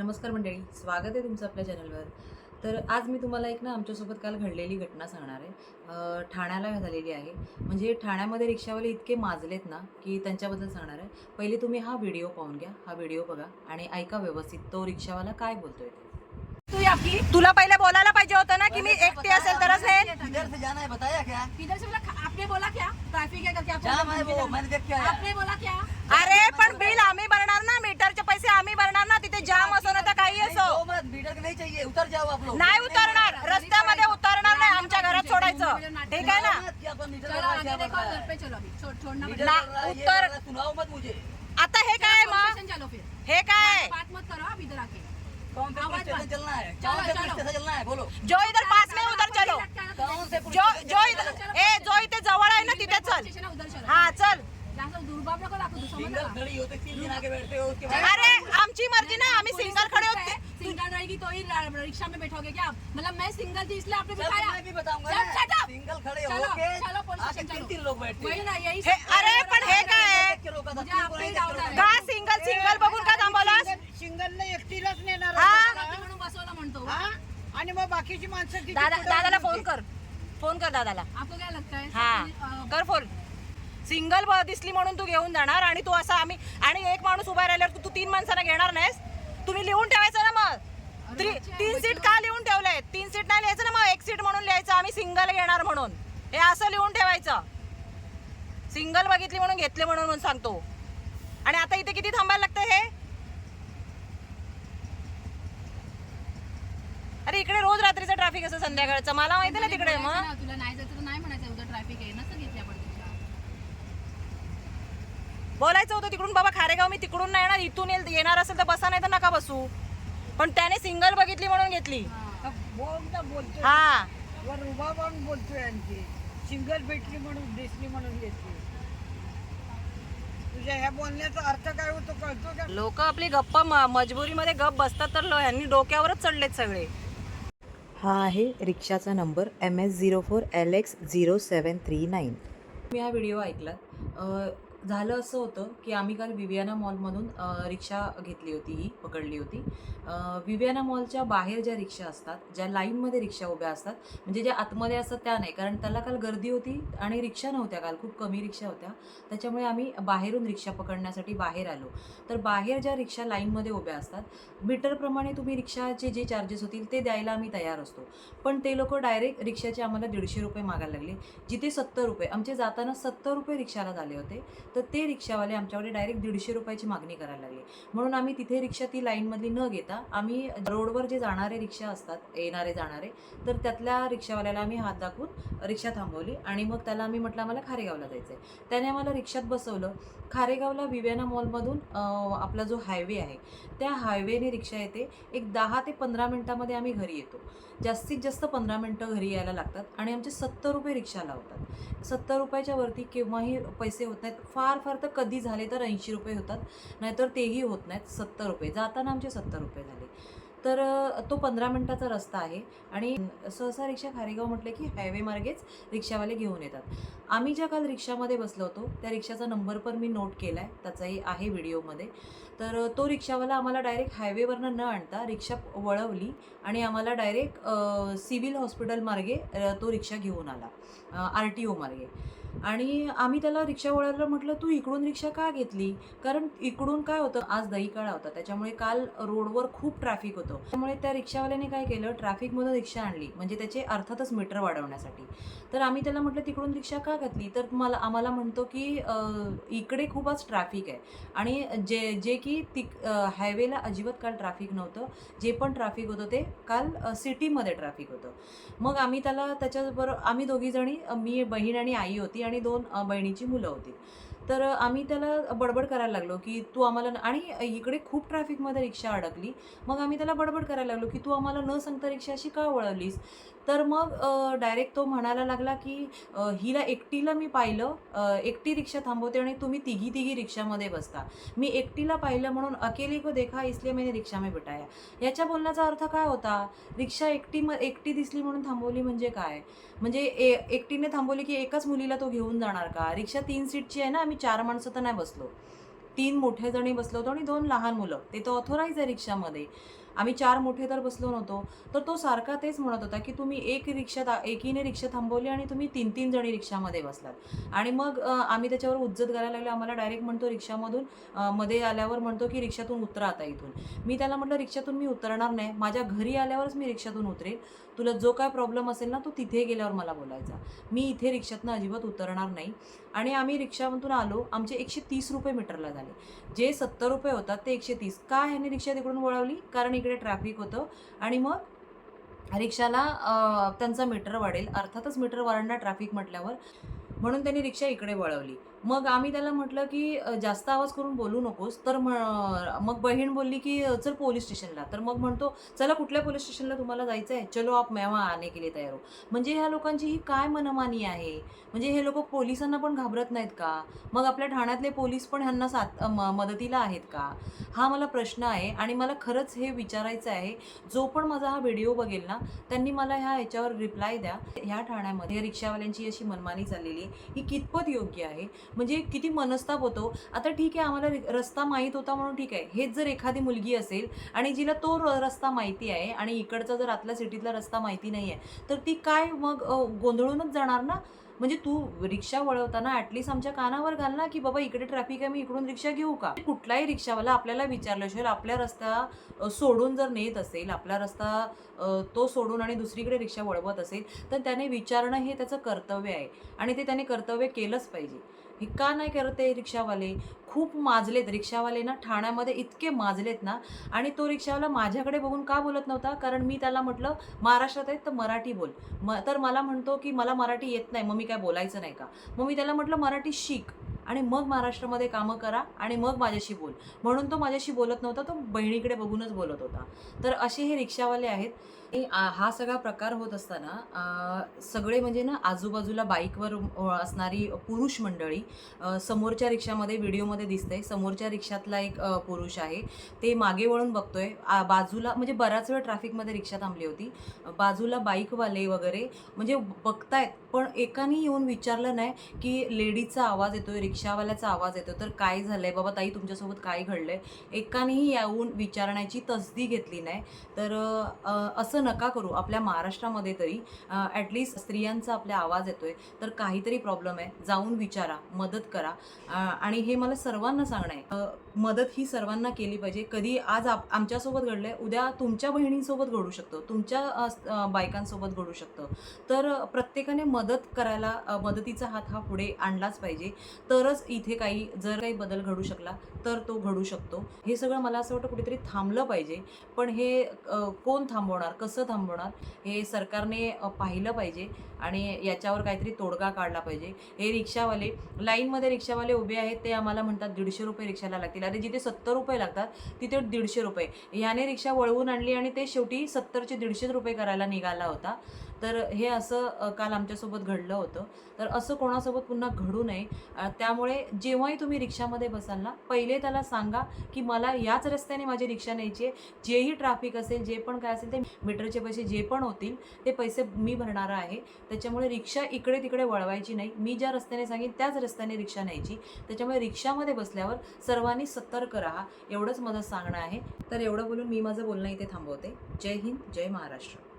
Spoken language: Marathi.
नमस्कार मंडळी स्वागत आहे तुमचं आपल्या चॅनलवर. तर आज मी तुम्हाला एक ना आमच्यासोबत काल घडलेली घटना सांगणार आहे. ठाण्याला झालेली आहे. म्हणजे ठाण्यामध्ये रिक्षावाले इतके माजलेत ना की त्यांच्याबद्दल सांगणार आहे. पहिले तुम्ही हा व्हिडिओ पाहून घ्या हा व्हिडिओ बघा आणि ऐका व्यवस्थित तो रिक्षावाला काय बोलतोय ते. तू या की? तुला पहिले बोलायला पाहिजे होतं ना की मी एकटी असेल तरच से जाना है बताया क्या? किधर से बोला आपने बोला क्या? ट्रैफिक है। करके आपने बोला क्या? अरे पण बिल आम्ही भरणार ना मीटरचे पैसे आम्ही भरणार ना तिथे जाम असो ना तर काही असो. मीटर का नहीं चाहिए उतर जाओ आप लोग. नाही उतरणार रस्त्यामध्ये उतरणार नाही आमच्या घरात सोडायचं. ठीक आहे ना? मत कि अपन मीटर चलो लगा आगे क्या देखो बता घर पे चलो अभी. छोड़ छोड़ना मीटर पड़ेगा लग रहा है, ये उत्तर- लग रहा है, सुनाओ मत मुझे. आता हे काय मग? स्टेशन चलो फिर. हे काय? बात मत करो आप इधर आके. कौन से पुलिस आवाज स्टेशन मत। चलना है चलो, कौन से पुलिस चलो। स्टेशन चलना है बोलो. जो इधर पास में उधर चलो कौन से पुलिस जो स्टेशन जो चलना है? इधर ए जो इथे जवळ आहे ना तिथे चल स्टेशन है, उधर चलो हा चल जहाँ से दुर्बाप नको दाखवू तू समझ सिंगल ना खड़ी होते तीन दिन आगे बैठते हो उसके बाद अरे आमची मर्जी ना आम्ही सिंगल खडे होते। सिंगल रहेगी तो ही रा- रिक्शा में बैठोगे क्या आप? मतलब मैं सिंगल थी इसलिए आपने बिठाया। मैं भी बताऊंगा ना. सिंगल खड़े चलो, होके चलो, पुलिस स्टेशन चलो। तीन लोग बैठते वही ना यही हे अरे पण हे काय के सिंगल सिंगल बघून का थांबवलास सिंगलने एकटीलाच नेणार हा? म्हणून बसवलं म्हणतो. हा? आणि मग बाकीची माणसं दादाला? फोन कर. फोन कर दादाला. आपको क्या लगता है? हा. कर फोन. सिंगल दिसली म्हणून तू घेऊन जाणार आणि तू असा आम्ही आणि एक माणूस उभा राहिल्यावर तू- तू तीन माणसांना घेणार नाहीस? तुम्ही लिहून ठेवायचं ना मग. तीन सीट का लिहून ठेवलंय तीन सीट नाही लिहायचं ना मग. एक सीट म्हणून लिहायचं आम्ही सिंगल घेणार म्हणून. हे असं लिहून ठेवायचं. सिंगल बघितली म्हणून घेतले म्हणून सांगतो. आणि आता इथे किती थांबायला लागतं हे? अरे इकडे रोज रात्रीचं ट्रॅफिक असं संध्याकाळचं. मला माहिती ना तिकडे मग. तुला नाही जायचं नाही म्हणायचं उद्या ट्रॅफिक आहे नसतं घेतली आपण रिक्षा. बोलायचं होतं तिकडून बाबा खारेगाव मी तिकडून नाही येणार इथून येणार असेल तर बसा नाही तर नका बसू. पण त्याने सिंगल बघितली म्हणून घेतली. हा. उभा बोलतोय आणखी. सिंगल भेटली म्हणून दिसली म्हणून घेतली. तुझ्या ह्या बोलण्याचा अर्थ काय होतो कळतो का? लोक आपली गप्प मजबुरीमध्ये गप बसतात तर लो- यांनी डोक्यावरच चढलेत सगळे. हा आहे रिक्षाचा number M S zero four L X zero seven three nine मी हा व्हिडिओ ऐकला झालं असं होतं की आम्ही काल विवियाना मॉलमधून रिक्षा घेतली होती ही पकडली होती. विवियाना मॉलच्या बाहेर ज्या रिक्षा असतात ज्या लाईनमध्ये रिक्षा उभ्या असतात म्हणजे ज्या आतमध्ये असतात त्या नाही. कारण त्याला काल गर्दी होती आणि रिक्षा नव्हत्या काल खूप कमी रिक्षा होत्या. त्याच्यामुळे आम्ही बाहेरून रिक्षा पकडण्यासाठी बाहेर आलो. तर बाहेर ज्या रिक्षा लाईनमध्ये उभ्या असतात मीटरप्रमाणे तुम्ही रिक्षाचे जे चार्जेस होतील ते द्यायला आम्ही तयार असतो. पण ते लोक डायरेक्ट रिक्षाचे आम्हाला दीडशे रुपये मागायला लागले. जिथे सत्तर रुपये आमचे जाताना सत्तर रुपये रिक्षाला झाले होते. तर ते रिक्षावाले आमच्याकडे डायरेक्ट दीडशे रुपयाची मागणी करायला लागले. म्हणून आम्ही तिथे रिक्षा ती लाईनमधली न घेता आम्ही रोडवर जे जाणारे रिक्षा असतात येणारे जाणारे तर त्यातल्या रिक्षावाल्याला आम्ही हात दाखवून रिक्षा थांबवली आणि मग त्याला आम्ही म्हटलं आम्हाला खारेगावला जायचं आहे त्याने आम्हाला रिक्षात बसवलं. खारेगावला विवेना मॉलमधून आपला जो हायवे आहे त्या हायवेने रिक्षा येते. एक दहा ते पंधरा मिनटामध्ये आम्ही घरी येतो. जास्तीत जास्त पंधरा मिनटं घरी यायला लागतात आणि आमचे सत्तर रुपये रिक्षा लावतात. सत्तर रुपयाच्या वरती केव्हाही पैसे होत नाहीत. फार फार तर कधी झाले तर ऐंशी रुपये होतात नाहीतर तेही होत नाहीत सत्तर रुपये. जाताना आमचे सत्तर रुपये झाले. तर तो पंधरा मिनटाचा रस्ता आहे आणि सहसा रिक्षा खारेगाव म्हटलं की हायवे मार्गेच रिक्षावाले घेऊन येतात. आम्ही ज्या काल रिक्षामध्ये बसलो होतो त्या रिक्षाचा नंबर पण मी नोट केला आहे त्याचाही आहे व्हिडिओमध्ये. तर तो रिक्षावाला आम्हाला डायरेक्ट हायवेवरनं न आणता रिक्षा वळवली आणि आम्हाला डायरेक्ट सिव्हिल हॉस्पिटल मार्गे तो रिक्षा घेऊन आला आर टी ओ मार्गे. आणि आम्ही त्याला रिक्षा वळवलं म्हटलं तू इकडून रिक्षा का घेतली? कारण इकडून काय होतं आज दहीकाळा होता त्याच्यामुळे काल रोडवर खूप ट्रॅफिक होतं. त्यामुळे त्या रिक्षावाल्याने काय केलं ट्रॅफिकमधून रिक्षा आणली. म्हणजे त्याचे अर्थातच मीटर वाढवण्यासाठी. तर आम्ही त्याला म्हटलं तिकडून रिक्षा का घातली? तर मला आम्हाला म्हणतो की इकडे खूपच ट्रॅफिक आहे. आणि जे जे की तिक हायवेला अजिबात काल ट्रॅफिक नव्हतं. जे पण ट्रॅफिक होतं ते काल सिटीमध्ये ट्रॅफिक होतं. मग आम्ही त्याला त्याच्याबरोबर आम्ही दोघीजणी मी बहीण आणि आई होती आणि दोन बहिणीची मुलं होती. तर आम्ही त्याला बडबड करायला लागलो की तू आम्हाला आणि इकडे खूप ट्रॅफिकमध्ये रिक्षा अडकली. मग आम्ही त्याला बडबड करायला लागलो की तू आम्हाला न सांगता रिक्षा अशी का वळवलीस तर मग डायरेक्ट तो म्हणायला लागला की हिला एकटीला मी पाहिलं. एकटी रिक्षा थांबवते आणि तुम्ही तिघी तिघी रिक्षामध्ये बसता. मी एकटीला पाहिलं म्हणून अकेली को देखा इसलिए मैंने रिक्षा में बिठाया. याच्या बोलण्याचा अर्थ काय होता? रिक्षा एकटी म एकटी दिसली म्हणून थांबवली म्हणजे काय? म्हणजे ए एकटीने थांबवली की एकाच मुलीला तो घेऊन जाणार का? रिक्षा तीन सीटची आहे ना आम्ही चार माणसं तर नाही बसलो. तीन मोठे जणी बसलो होतो आणि दोन लहान मुलं. ते तर ऑथोराईज आहे रिक्षामध्ये. आम्ही चार मोठे तर बसलो नव्हतो. तर तो सारखा तेच म्हणत होता की तुम्ही एक रिक्षा एकीने रिक्षा थांबवली आणि तुम्ही तीन तीन जणी रिक्षामध्ये बसलात. आणि मग आम्ही त्याच्यावर उज्जत करायला लागलो. आम्हाला डायरेक्ट म्हणतो रिक्षामधून मध्ये आल्यावर म्हणतो की रिक्षातून उतरा आता इथून. मी त्याला म्हटलं रिक्षातून मी उतरणार नाही. माझ्या घरी आल्यावरच मी रिक्षातून उतरेल तुला जो काय प्रॉब्लेम असेल ना तो तिथे गेल्यावर मला बोलायचा. मी इथे रिक्षातनं अजिबात उतरणार नाही. आणि आम्ही रिक्षामधून आलो. आमचे एकशे तीस रुपये मीटरला झाले. जे सत्तर रुपये होतात ते एकशे तीस. का ह्याने रिक्षा तिकडून वळवली? कारण इकडे ट्रॅफिक होतं. आणि मग रिक्षाला त्यांचा मीटर वाढेल. अर्थातच मीटर वाढणार ट्रॅफिक म्हटल्यावर. म्हणून त्यांनी रिक्षा इकडे वळवली. मग आम्ही त्याला म्हटलं की जास्त आवाज करून बोलू नकोस. तर मग बहीण बोलली की चल पोलीस स्टेशनला. तर मग म्हणतो चला कुठल्या पोलीस स्टेशनला तुम्हाला जायचं आहे चलो आप मेवा आणे आने के लिए तयार हो. म्हणजे ह्या लोकांची ही काय मनमानी आहे? म्हणजे हे लोक पोलिसांना पण घाबरत नाहीत का? मग आपल्या ठाण्यातले पोलीस पण ह्यांना साथ म- मदतीला आहेत का? हा मला प्रश्न आहे आणि मला खरंच हे विचारायचं आहे. जो पण माझा हा व्हिडिओ बघेल ना त्यांनी मला ह्या ह्याच्यावर रिप्लाय द्या. ह्या ठाण्यामध्ये रिक्षावाल्यांची अशी मनमानी चाललेली आहे. ही कितपत योग्य आहे? म्हणजे किती मनस्ताप होतो. आता ठीक आहे आम्हाला रस्ता माहीत होता म्हणून ठीक आहे. हेच जर एखादी मुलगी असेल आणि जिला तो रस्ता माहिती आहे आणि इकडचा जर आतल्या सिटीतला रस्ता माहिती नाही आहे तर ती काय मग गोंधळूनच जाणार ना? म्हणजे तू रिक्षा वळवताना ॲटलिस्ट आमच्या कानावर घाल ना की बाबा इकडे ट्रॅफिक आहे मी इकडून रिक्षा घेऊ का? कुठलाही रिक्षावाला आपल्याला विचारल्याशिवाय आपल्या रस्ता सोडून जर नेत असेल आपला रस्ता तो सोडून आणि दुसरीकडे रिक्षा वळवत असेल तर त्याने विचारणं हे त्याचं कर्तव्य आहे आणि ते त्याने कर्तव्य केलंच पाहिजे. हे का नाही करत ते रिक्षावाले. खूप माजलेत. रिक्षावाले ना ठाण्यामध्ये इतके माजलेत ना. आणि तो रिक्षावाला माझ्याकडे बघून का बोलत नव्हता? कारण मी त्याला म्हटलं महाराष्ट्रात आहेत तर मराठी बोल. म तर मला म्हणतो की मला मराठी येत नाही. मग मी काय बोलायचं नाही का? मग मी त्याला म्हटलं मराठी शिक. आणि मग महाराष्ट्रामध्ये कामं करा आणि मग माझ्याशी बोल. म्हणून तो माझ्याशी बोलत नव्हता तो बहिणीकडे बघूनच बोलत होता. तर असे हे रिक्षावाले आहेत. हा सगळा प्रकार होत असताना सगळे म्हणजे ना आजूबाजूला बाईकवर असणारी पुरुष मंडळी समोरच्या रिक्षामध्ये व्हिडिओमध्ये दिसतंय. समोरच्या रिक्षातला एक पुरुष आहे. ते मागे वळून बघतोय. बाजूला म्हणजे बराच वेळ ट्रॅफिकमध्ये रिक्षा थांबली होती. बाजूला बाईकवाले वगैरे म्हणजे बघतायत पण एकाने येऊन विचारलं नाही की लेडीजचा आवाज येतोय रिक्षावाल्याचा आवाज येतो. तर काय झालंय? बाबा ताई तुमच्यासोबत काय घडलंय? एकानेही येऊन विचारण्याची तसदी घेतली नाही. तर असं नका करू. आपल्या महाराष्ट्रामध्ये तरी ॲटलिस्ट स्त्रियांचा आपल्या आवाज येतोय. तर काहीतरी प्रॉब्लेम आहे. जाऊन विचारा. मदत करा. आणि हे मला सर्वांना सांगणं आहे. मदत ही सर्वांना केली पाहिजे. कधी आज आप आमच्यासोबत घडलंय. उद्या तुमच्या बहिणींसोबत घडू शकतं. तुमच्या बायकांसोबत घडू शकतं. तर प्रत्येकाने मदत करायला मदतीचा हात हा पुढे आणलाच पाहिजे. तर तरच इथे काही जर काही बदल घडू शकला तर तो घडू शकतो. हे सगळं मला असं वाटतं कुठेतरी थांबलं पाहिजे. पण हे कोण थांबवणार? कसं थांबवणार? हे सरकारने पाहिलं पाहिजे आणि याच्यावर काहीतरी तोडगा काढला पाहिजे. हे रिक्षावाले लाईनमध्ये रिक्षावाले उभे आहेत ते आम्हाला म्हणतात दीडशे रुपये रिक्षाला लागतील. अरे जिथे सत्तर रुपये लागतात तिथे दीडशे रुपये. ह्याने रिक्षा वळवून आणली आणि ते शेवटी सत्तरचे दीडशे रुपये करायला निघाला होता. तर हे असं काल आमच्यासोबत घडलं होतं. तर असं कोणासोबत पुन्हा घडू नये. त्यामुळे जेव्हाही तुम्ही रिक्षामध्ये बसाल ना पहिले त्याला सांगा की मला याच रस्त्याने माझी रिक्षा न्यायची आहे. जेही ट्रॅफिक असेल जे पण काय असेल ते मीटरचे पैसे जे पण होतील ते पैसे मी भरणार आहे. त्याच्यामुळे रिक्षा इकडे तिकडे वळवायची नाही. मी ज्या रस्त्याने सांगेन त्याच रस्त्याने रिक्षा न्यायची. त्याच्यामुळे रिक्षामध्ये बसल्यावर सर्वांनी सतर्क राहा एवढंच माझं सांगणं आहे. तर एवढं बोलून मी माझं बोलणं इथे थांबवते. जय हिंद जय महाराष्ट्र.